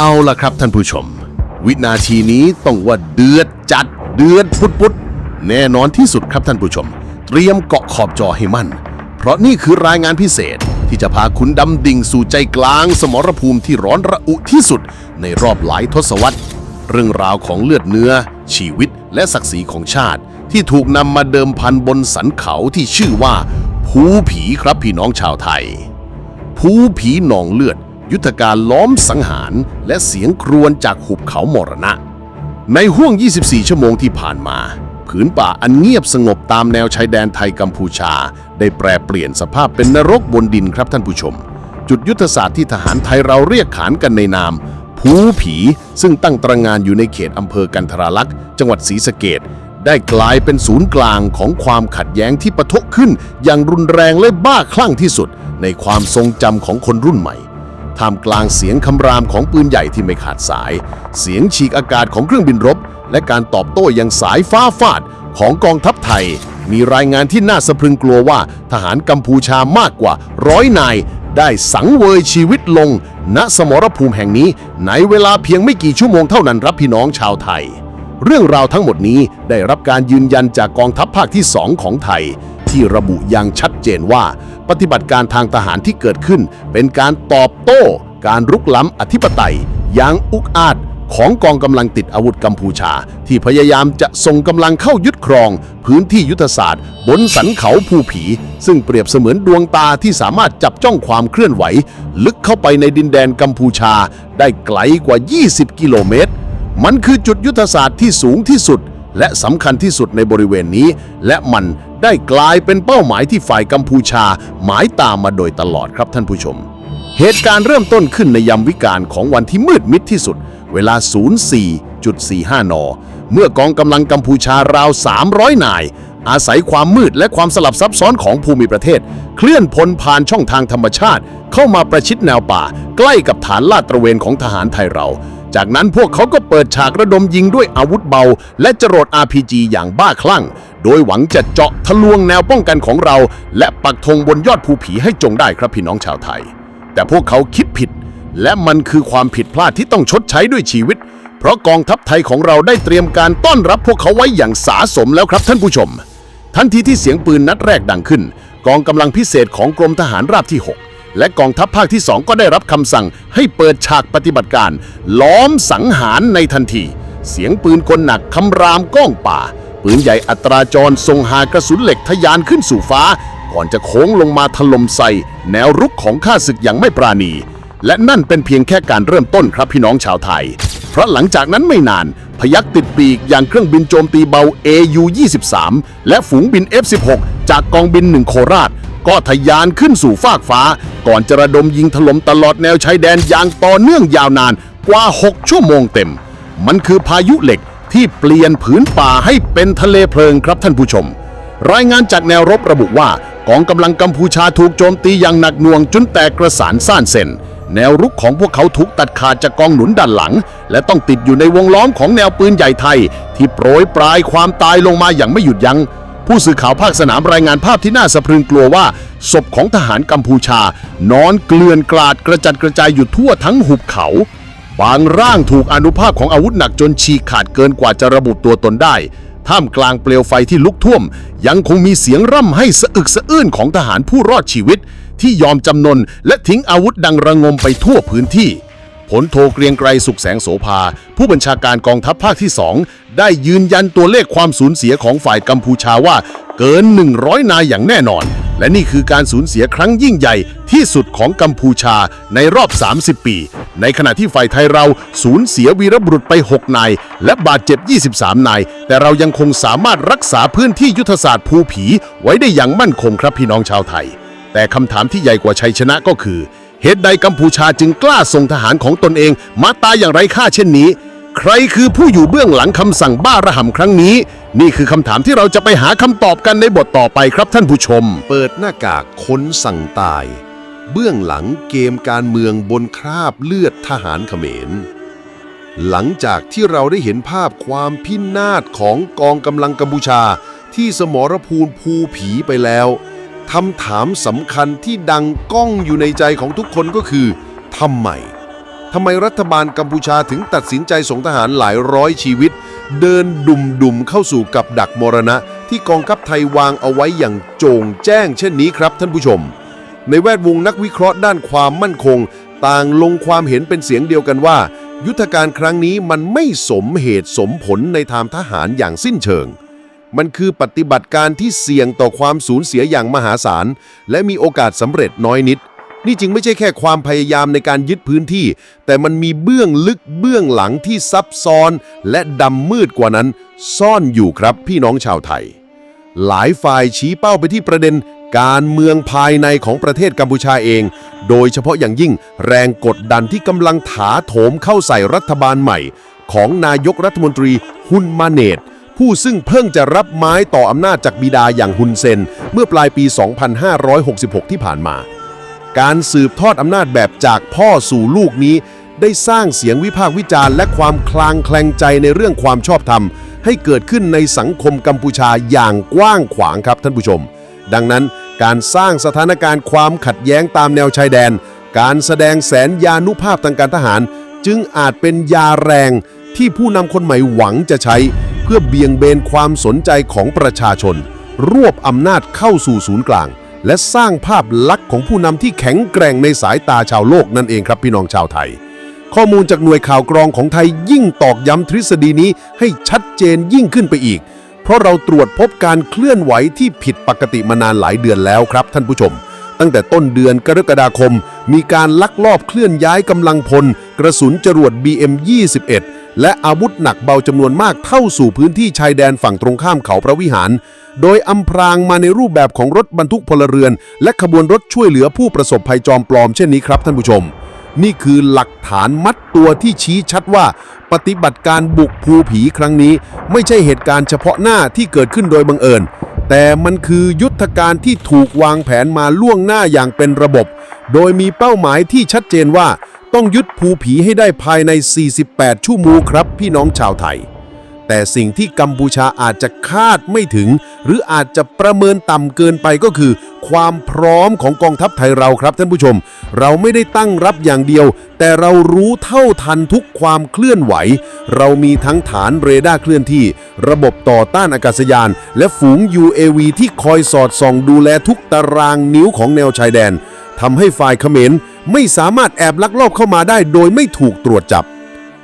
เอาล่ะครับท่านผู้ชม วินาทีนี้ต้องว่าเดือดจัดเดือดปุดปุดแน่นอนที่สุดครับท่านผู้ชม เตรียมเกาะขอบจอให้มั่น เพราะนี่คือรายงานพิเศษที่จะพาคุณดำดิ่งสู่ใจกลางสมรภูมิที่ร้อนระอุที่สุด ในรอบหลายทศวรรษ เรื่องราวของเลือดเนื้อ ชีวิตและศักดิ์ศรีของชาติ ที่ถูกนำมาเดิมพันบนสันเขาที่ชื่อว่า ภูผีครับพี่น้องชาวไทย ภูผีหนองเลือด ยุทธการล้อมสังหารและเสียงครวญจากหุบเขามรณะ ในห่วง 24 ชั่วโมงที่ผ่านมา ผืนป่าอันเงียบสงบตามแนวชายแดนไทยกัมพูชา ได้แปรเปลี่ยนสภาพเป็นนรกบนดินครับท่านผู้ชม จุดยุทธศาสตร์ที่ทหารไทยเราเรียกขานกันในนามภูผี ซึ่งตั้งตระงานอยู่ในเขตอำเภอกันทราลักษ์จังหวัดศรีสะเกดได้กลายเป็นศูนย์กลางของความขัดแย้งที่ปะทุขึ้น อย่างรุนแรงและบ้าคลั่งที่สุด ในความทรงจำของคนรุ่นใหม่ ท่ามกลางเสียงคำรามของปืนใหญ่ที่ไม่ขาดสาย เสียงฉีกอากาศของเครื่องบินรบ และการตอบโต้อย่างสายฟ้าฟาดของกองทัพไทย มีรายงานที่น่าสะพรึงกลัวว่าทหารกัมพูชามากกว่าร้อยนาย ได้สังเวยชีวิตลง ณสมรภูมิแห่งนี้ในเวลาเพียงไม่กี่ชั่วโมงเท่านั้นรับพี่น้องชาวไทย เรื่องราวทั้งหมดนี้ได้รับการยืนยันจากกองทัพภาคที่ 2 ของไทย ที่ระบุอย่างชัดเจนว่า ปฏิบัติการทางทหารที่เกิดขึ้น เป็นการตอบโต้ การรุกล้ำอธิปไตยอย่างอุกอาจของกองกำลังติดอาวุธกัมพูชา ที่พยายามจะส่งกำลังเข้ายึดครอง พื้นที่ยุทธศาสตร์ บนสันเขาภูผี ซึ่งเปรียบเสมือนดวงตาที่สามารถจับจ้องความเคลื่อนไหว ลึกเข้าไปในดินแดนกัมพูชา ได้ไกลกว่า 20 กิโลเมตร มันคือจุดยุทธศาสตร์ที่สูงที่สุด และสำคัญที่สุดในบริเวณนี้ และมัน ได้กลายเป็นเป้าหมายที่ฝ่ายกัมพูชา หมายตามมาโดยตลอดครับท่านผู้ชม เหตุการณ์เริ่มต้นขึ้นในยามวิกาลของวันที่มืดมิดที่สุด เวลา 04.45 น เมื่อกองกำลังกัมพูชาราว 300 นาย อาศัยความมืดและความสลับซับซ้อนของภูมิประเทศ เคลื่อนพลผ่านช่องทางธรรมชาติ เข้ามาประชิดแนวป่า ใกล้กับฐานลาดตระเวนของทหารไทยเราจากนั้นพวกเขาก็เปิดฉากระดมยิงด้วยอาวุธเบา และจรวด RPG อย่างบ้าคลั่ง โดยหวังจะเจาะทะลวงแนวป้องกันของเรา และปักธงบนยอดภูผีให้จงได้ครับพี่น้องชาวไทย แต่พวกเขาคิดผิด และมันคือความผิดพลาดที่ต้องชดใช้ด้วยชีวิต เพราะกองทัพไทยของเราได้เตรียมการต้อนรับพวกเขาไว้อย่างสาสมแล้วครับท่านผู้ชม ทันทีที่เสียงปืนนัดแรกดังขึ้น กองกำลังพิเศษของกรมทหารราบที่ 6และกองทัพภาคที่ 2 ก็ได้รับคำสั่งให้เปิดฉากปฏิบัติการ ล้อมสังหารในทันที เสียงปืนกลหนักคำรามก้องป่า ปืนใหญ่อัตราจรทรงหากระสุนเหล็กทะยานขึ้นสู่ฟ้า ก่อนจะโค้งลงมาถล่มใส่ แนวรุกของข้าศึกอย่างไม่ปราณี และนั่นเป็นเพียงแค่การเริ่มต้นครับพี่น้องชาวไทย เพราะหลังจากนั้นไม่นาน พยักติดปีกอย่างเครื่องบินโจมตีเบา AU-23 และฝูงบิน F-16 จากกองบินหนึ่งโคราช ก็ทะยานขึ้นสู่ฟากฟ้า ก่อนจะระดมยิงถล่มตลอดแนวชายแดนอย่างต่อเนื่องยาวนานกว่า 6 ชั่วโมงเต็มมันคือพายุเหล็ก ที่เปลี่ยนผืนป่าให้เป็นทะเลเพลิงครับท่านผู้ชม รายงานจากแนวรบระบุว่ากองกำลังกัมพูชาถูกโจมตีอย่างหนักหน่วงจนแตกกระสานซ่านเส้นแนวรุกของพวกเขาถูกตัดขาดจากกองหนุนด้านหลัง และต้องติดอยู่ในวงล้อมของแนวปืนใหญ่ไทย ที่โปรยปลายความตายลงมาอย่างไม่หยุดยัง้งผู้สื่อข่าวภาคสนามรายงานภาพที่น่าสะพรึงกลัวว่า ศพของทหารกัมพูชา นอนเกลื่อนกลาดกระจัดกระจายอยู่ทั่วทั้งหุบเขา บางร่างถูกอนุภาพของอาวุธหนักจนฉีกขาดเกินกว่าจะระบุตัวตนได้ ท่ามกลางเปลวไฟที่ลุกท่วม ยังคงมีเสียงร่ำให้สะอึกสะอื้นของทหารผู้รอดชีวิต ที่ยอมจำนนและทิ้งอาวุธดังระงมไปทั่วพื้นที่ ผลโทเกรียงไกรสุขแสงโสภา ผู้บัญชาการกองทัพภาคที่ 2 ได้ยืนยันตัวเลขความสูญเสียของฝ่ายกัมพูชาว่า เกิน 100 นายอย่างแน่นอน และนี่คือการสูญเสียครั้งยิ่งใหญ่ที่สุดของกัมพูชาในรอบ 30 ปี ในขณะที่ฝ่ายไทยเราสูญเสียวีรบุรุษไป 6 นาย และบาดเจ็บ 23 นาย แต่เรายังคงสามารถรักษาพื้นที่ยุทธศาสตร์ภูผี ไว้ได้อย่างมั่นคงครับพี่น้องชาวไทย แต่คำถามที่ใหญ่กว่าชัยชนะก็คือ เหตุใดกัมพูชาจึงกล้าส่งทหารของตนเองมาตายอย่างไร้ค่าเช่นนี้ ใครคือผู้อยู่เบื้องหลังคำสั่งบ้าระห่ำครั้งนี้ นี่คือคำถามที่เราจะไปหาคำตอบกันในบทต่อไปครับท่านผู้ชม เปิดหน้ากากค้นสั่งตาย เบื้องหลังเกมการเมืองบนคราบเลือดทหารเขมร หลังจากที่เราได้เห็นภาพความพินาศของกองกำลังกัมพูชา ที่สมรภูมิภูผีไปแล้ว คำถามสำคัญที่ดังก้องอยู่ในใจของทุกคนก็คือทำไมทำไมรัฐบาลกัมพูชาถึงตัดสินใจส่งทหารหลายร้อยชีวิต เดินดุมๆเข้าสู่กับดักมรณะ ที่กองทัพไทยวางเอาไว้อย่างโจ่งแจ้งเช่นนี้ครับท่านผู้ชม ในแวดวงนักวิเคราะห์ด้านความมั่นคง ต่างลงความเห็นเป็นเสียงเดียวกันว่า ยุทธการครั้งนี้มันไม่สมเหตุสมผลในทางทหารอย่างสิ้นเชิง มันคือปฏิบัติการที่เสี่ยงต่อความสูญเสียอย่างมหาศาล และมีโอกาสสำเร็จน้อยนิด นี่จึงไม่ใช่แค่ความพยายามในการยึดพื้นที่ แต่มันมีเบื้องลึกเบื้องหลังที่ซับซ้อน และดำมืดกว่านั้น ซ่อนอยู่ครับพี่น้องชาวไทย หลายฝ่ายชี้เป้าไปที่ประเด็นการเมืองภายในของประเทศกัมพูชาเอง โดยเฉพาะอย่างยิ่งแรงกดดันที่กำลังถาโถมเข้าใส่รัฐบาลใหม่ ของนายกรัฐมนตรีฮุนมาเนต ผู้ซึ่งเพิ่งจะรับไม้ต่ออำนาจจากบิดาอย่างฮุนเซน เมื่อปลายปี 2566 ที่ผ่านมา การสืบทอดอำนาจแบบจากพ่อสู่ลูกนี้ ได้สร้างเสียงวิพากษ์วิจารณ์และความคลางแคลงใจในเรื่องความชอบธรรม ให้เกิดขึ้นในสังคมกัมพูชาอย่างกว้างขวางครับท่านผู้ชม ดังนั้นการสร้างสถานการณ์ความขัดแย้งตามแนวชายแดน การแสดงแสนยานุภาพทางการทหาร จึงอาจเป็นยาแรงที่ผู้นำคนใหม่หวังจะใช้ พื่อเบี่ยงเบนความสนใจของประชาชน รวบอำนาจเข้าสู่ศูนย์กลาง และสร้างภาพลักษณ์ของผู้นำที่แข็งแกร่งในสายตาชาวโลกนั่นเองครับพี่น้องชาวไทย ข้อมูลจากหน่วยข่าวกรองของไทยยิ่งตอกย้ำทฤษฎีนี้ให้ชัดเจนยิ่งขึ้นไปอีก เพราะเราตรวจพบการเคลื่อนไหวที่ผิดปกติมานานหลายเดือนแล้วครับท่านผู้ชมตั้งแต่ต้นเดือนกรกฎาคม มีการลักลอบเคลื่อนย้ายกำลังพล กระสุนจรวด BM21 และอาวุธหนักเบาจำนวนมากเข้าสู่พื้นที่ชายแดนฝั่งตรงข้ามเขาพระวิหาร โดยอำพรางมาในรูปแบบของรถบรรทุกพลเรือน และขบวนรถช่วยเหลือผู้ประสบภัยจอมปลอมเช่นนี้ครับท่านผู้ชม นี่คือหลักฐานมัดตัวที่ชี้ชัดว่า ปฏิบัติการบุกภูผีครั้งนี้ ไม่ใช่เหตุการณ์เฉพาะหน้าที่เกิดขึ้นโดยบังเอิญแต่มันคือยุทธการที่ถูกวางแผนมาล่วงหน้าอย่างเป็นระบบ โดยมีเป้าหมายที่ชัดเจนว่า ต้องยึดภูผีให้ได้ภายใน 48 ชั่วโมงครับพี่น้องชาวไทย แต่สิ่งที่กัมพูชาอาจจะคาดไม่ถึง หรืออาจจะประเมินต่ำเกินไปก็คือ ความพร้อมของกองทัพไทยเราครับท่านผู้ชม เราไม่ได้ตั้งรับอย่างเดียว แต่เรารู้เท่าทันทุกความเคลื่อนไหว เรามีทั้งฐานเรดาร์เคลื่อนที่ ระบบต่อต้านอากาศยาน และฝูง UAV ที่คอยสอดส่องดูแลทุกตารางนิ้วของแนวชายแดน ทำให้ฝ่ายเขมรไม่สามารถแอบลักลอบเข้ามาได้โดยไม่ถูกตรวจจับ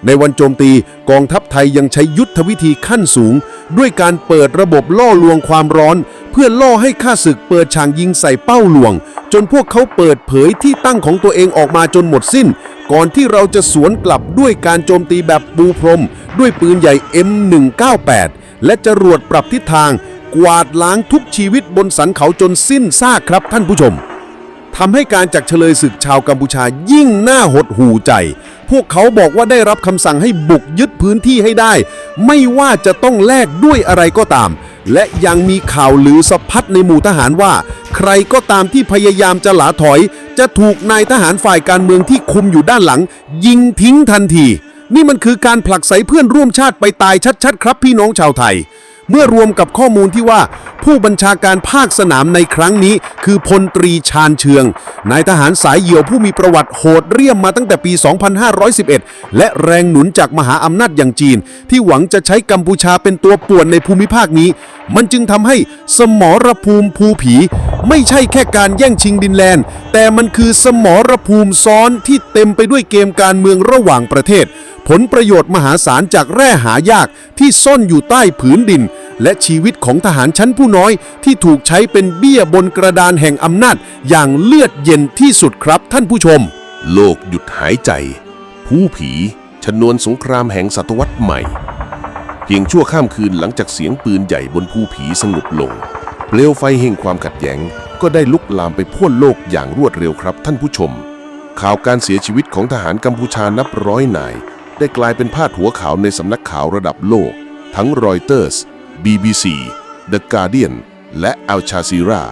ในวันโจมตีกองทัพไทยยังใช้ยุทธวิธีขั้นสูง ด้วยการเปิดระบบล่อลวงความร้อน เพื่อล่อให้ข้าศึกเปิดฉากยิงใส่เป้าลวง จนพวกเขาเปิดเผยที่ตั้งของตัวเองออกมาจนหมดสิ้น ก่อนที่เราจะสวนกลับด้วยการโจมตีแบบปูพรม ด้วยปืนใหญ่ M198 และจรวดปรับทิศทาง กวาดล้างทุกชีวิตบนสันเขาจนสิ้นซากครับท่านผู้ชม ทำให้การจักเฉลยศึกชาวกัมพูชายิ่งน่าหดหูใจ พวกเขาบอกว่าได้รับคำสั่งให้บุกยึดพื้นที่ให้ได้ ไม่ว่าจะต้องแลกด้วยอะไรก็ตาม และยังมีข่าวลือสะพัดในหมู่ทหารว่า ใครก็ตามที่พยายามจะหลาถอย จะถูกนายทหารฝ่ายการเมืองที่คุมอยู่ด้านหลัง ยิงทิ้งทันที นี่มันคือการผลักไสเพื่อนร่วมชาติไปตายชัดๆ ครับพี่น้องชาวไทย เมื่อรวมกับข้อมูลที่ว่า ผู้บัญชาการภาคสนามในครั้งนี้ คือพลตรีชาญเชืองนายทหารสายเหี่ยวผู้มีประวัติโหดเรี่ยมมาตั้งแต่ปี 2511 และแรงหนุนจากมหาอำนาจอย่างจีน ที่หวังจะใช้กัมพูชาเป็นตัวป่วนในภูมิภาคนี้ มันจึงทำให้สมรภูมิภูผี ไม่ใช่แค่การแย่งชิงดินแลนด์ แต่มันคือสมรภูมิซ้อนที่เต็มไปด้วยเกมการเมืองระหว่างประเทศ ผลประโยชน์มหาศาลจากแร่หายากที่ซ่อนอยู่ใต้ผืนดิน และชีวิตของทหารชั้นผู้น้อย ที่ถูกใช้เป็นเบี้ยบนกระดานแห่งอำนาจ อย่างเลือดเย็นที่สุดครับท่านผู้ชม โลกหยุดหายใจ ผู้ผีชนวนสงครามแห่งศตวรรษใหม่ เพียงชั่วข้ามคืนหลังจากเสียงปืนใหญ่บนภูผีสงบลง เปลวไฟแห่งความขัดแย้งก็ได้ลุกลามไปพ่นโลกอย่างรวดเร็วครับท่านผู้ชม ข่าวการเสียชีวิตของทหารกัมพูชานับร้อยนาย ได้กลายเป็นพาดหัวข่าวในสำนักข่าวระดับโลก ทั้งรอยเตอร์ส BBC The Guardian และ Al Jazeera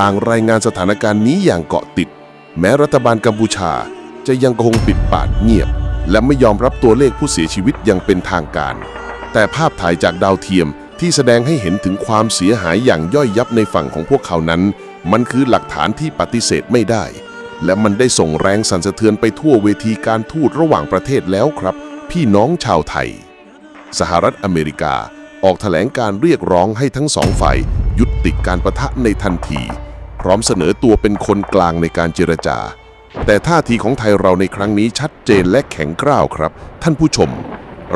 ต่างรายงานสถานการณ์นี้อย่างเกาะติด แม้รัฐบาลกัมพูชาจะยังคงปิดปากเงียบ และไม่ยอมรับตัวเลขผู้เสียชีวิตอยังเป็นทางการ แต่ภาพถ่ายจากดาวเทียมที่แสดงให้เห็นถึงความเสียหายอย่างย่อยยับในฝั่งของพวกเขานั้น มันคือหลักฐานที่ปฏิเสธไม่ได้ และมันได้ส่งแรงสั่นสะเทือนไปทั่วเวทีการทูตระหว่างประเทศแล้วครับ พี่น้องชาวไทย สหรัฐอเมริกาออกแถลงการเรียกร้องให้ทั้งสองฝ่ายยุติการประทะในทันที พร้อมเสนอตัวเป็นคนกลางในการเจรจา แต่ท่าทีของไทยเราในครั้งนี้ชัดเจนและแข็งกร้าวครับ ท่านผู้ชม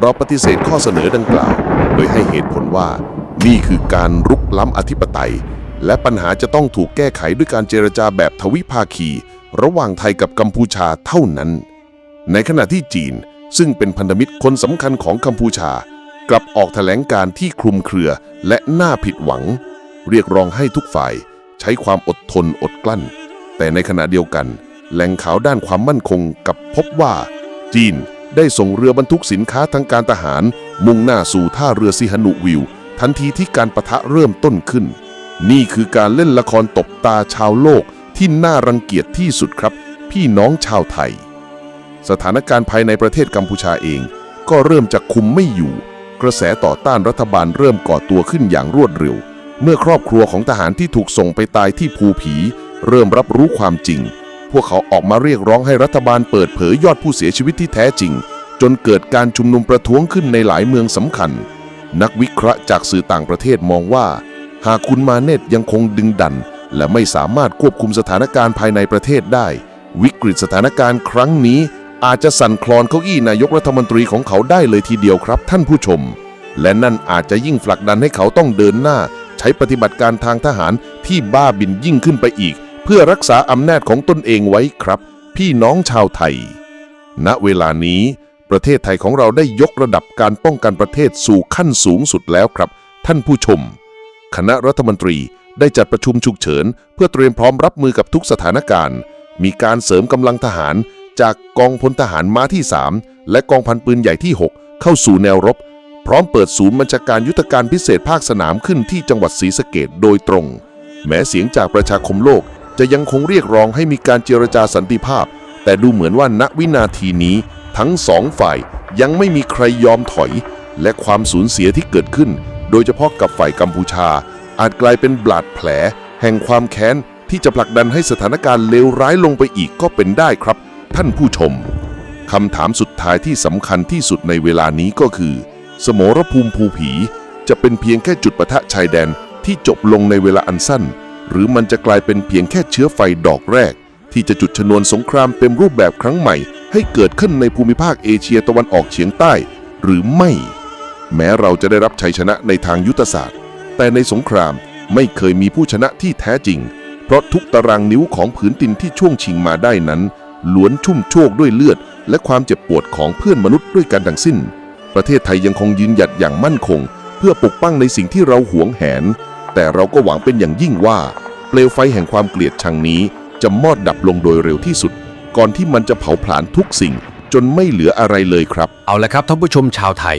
เราปฏิเสธข้อเสนอดังกล่าว โดยให้เหตุผลว่า นี่คือการรุกล้ำอธิปไตย และปัญหาจะต้องถูกแก้ไขด้วยการเจรจาแบบทวิภาคี ระหว่างไทยกับกัมพูชาเท่านั้น ในขณะที่จีน ซึ่งเป็นพันธมิตรคนสำคัญของกัมพูชา กลับออกแถลงการที่คลุมเครือและน่าผิดหวัง เรียกร้องให้ทุกฝ่าย ใช้ความอดทนอดกลั้น แต่ในขณะเดียวกัน แหล่งข่าวด้านความมั่นคงกับพบว่า จีนได้ส่งเรือบรรทุกสินค้าทางการทหาร มุ่งหน้าสู่ท่าเรือซิฮนุวิว ทันทีที่การประทะเริ่มต้นขึ้น นี่คือการเล่นละครตบตาชาวโลกที่น่ารังเกียจที่สุดครับ พี่น้องชาวไทย สถานการณ์ภายในประเทศกัมพูชาเอง ก็เริ่มจะคุมไม่อยู่ กระแสต่อต้านรัฐบาลเริ่มก่อตัวขึ้นอย่างรวดเร็ว เมื่อครอบครัวของทหารที่ถูกส่งไปตายที่ภูผี เริ่มรับรู้ความจริง พวกเขาออกมาเรียกร้องให้รัฐบาลเปิดเผยยอดผู้เสียชีวิตที่แท้จริง จนเกิดการชุมนุมประท้วงขึ้นในหลายเมืองสำคัญ นักวิเคราะห์จากสื่อต่างประเทศมองว่า หากคุณมาเนตยังคงดึงดัน และไม่สามารถควบคุมสถานการณ์ภายในประเทศได้ วิกฤตสถานการณ์ครั้งนี้ อาจจะสั่นคลอนเก้าอี้นายกรัฐมนตรีของเขาได้เลยทีเดียวครับท่านผู้ชม และนั่นอาจจะยิ่งผลักดันให้เขาต้องเดินหน้า ใช้ปฏิบัติการทางทหารที่บ้าบินยิ่งขึ้นไปอีก เพื่อรักษาอำนาจของตนเองไว้ครับ พี่น้องชาวไทย ณเวลานี้ ประเทศไทยของเราได้ยกระดับการป้องกันประเทศสู่ขั้นสูงสุดแล้วครับ ท่านผู้ชม คณะรัฐมนตรีได้จัดประชุมฉุกเฉิน เพื่อเตรียมพร้อมรับมือกับทุกสถานการณ์ มีการเสริมกำลังทหาร จากกองพลทหารม้าที่ 3 และกองพันปืนใหญ่ที่ 6 เข้าสู่แนวรบ พร้อมเปิดศูนย์บัญชาการยุทธการพิเศษภาคสนามขึ้นที่จังหวัดศรีสะเกดโดยตรง แม้เสียงจากประชาคมโลกจะยังคงเรียกร้องให้มีการเจรจาสันติภาพ แต่ดูเหมือนว่าณวินาทีนี้ทั้งสองฝ่ายยังไม่มีใครยอมถอย และความสูญเสียที่เกิดขึ้น โดยเฉพาะกับฝ่ายกัมพูชา อาจกลายเป็นบาดแผล แห่งความแค้นที่จะผลักดันให้สถานการณ์เลวร้ายลงไปอีกก็เป็นได้ครับ ท่านผู้ชมคำถามสุดท้ายที่สำคัญที่สุดในเวลานี้ก็คือ สมรภูมิภูผี จะเป็นเพียงแค่จุดปะทะชายแดนที่จบลงในเวลาอันสั้น หรือมันจะกลายเป็นเพียงแค่เชื้อไฟดอกแรก ที่จะจุดชนวนสงครามเต็มรูปแบบครั้งใหม่ ให้เกิดขึ้นในภูมิภาคเอเชียตะวันออกเฉียงใต้ หรือไม่ แม้เราจะได้รับชัยชนะในทางยุทธศาสตร์ แต่ในสงครามไม่เคยมีผู้ชนะที่แท้จริง เพราะทุกตารางนิ้วของผืนดินที่ช่วงชิงมาได้นั้น ล้วนชุ่มโชกด้วยเลือด และความเจ็บปวดของเพื่อนมนุษย์ด้วยกันทั้งสิ้น ประเทศไทยยังคงยืนหยัดอย่างมั่นคง เพื่อปกป้องในสิ่งที่เราหวงแหน แต่เราก็หวังเป็นอย่างยิ่งว่า เปลวไฟแห่งความเกลียดชังนี้ จะมอดดับลงโดยเร็วที่สุด ก่อนที่มันจะเผาผลาญทุกสิ่ง จนไม่เหลืออะไรเลยครับ เอาละครับท่านผู้ชมชาวไทย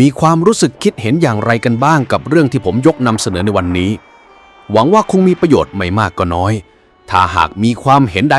มีความรู้สึกคิดเห็นอย่างไรกันบ้างกับเรื่องที่ผมยกนำเสนอในวันนี้ หวังว่าคงมีประโยชน์ไม่มากก็น้อย ถ้าหากมีความเห็นใด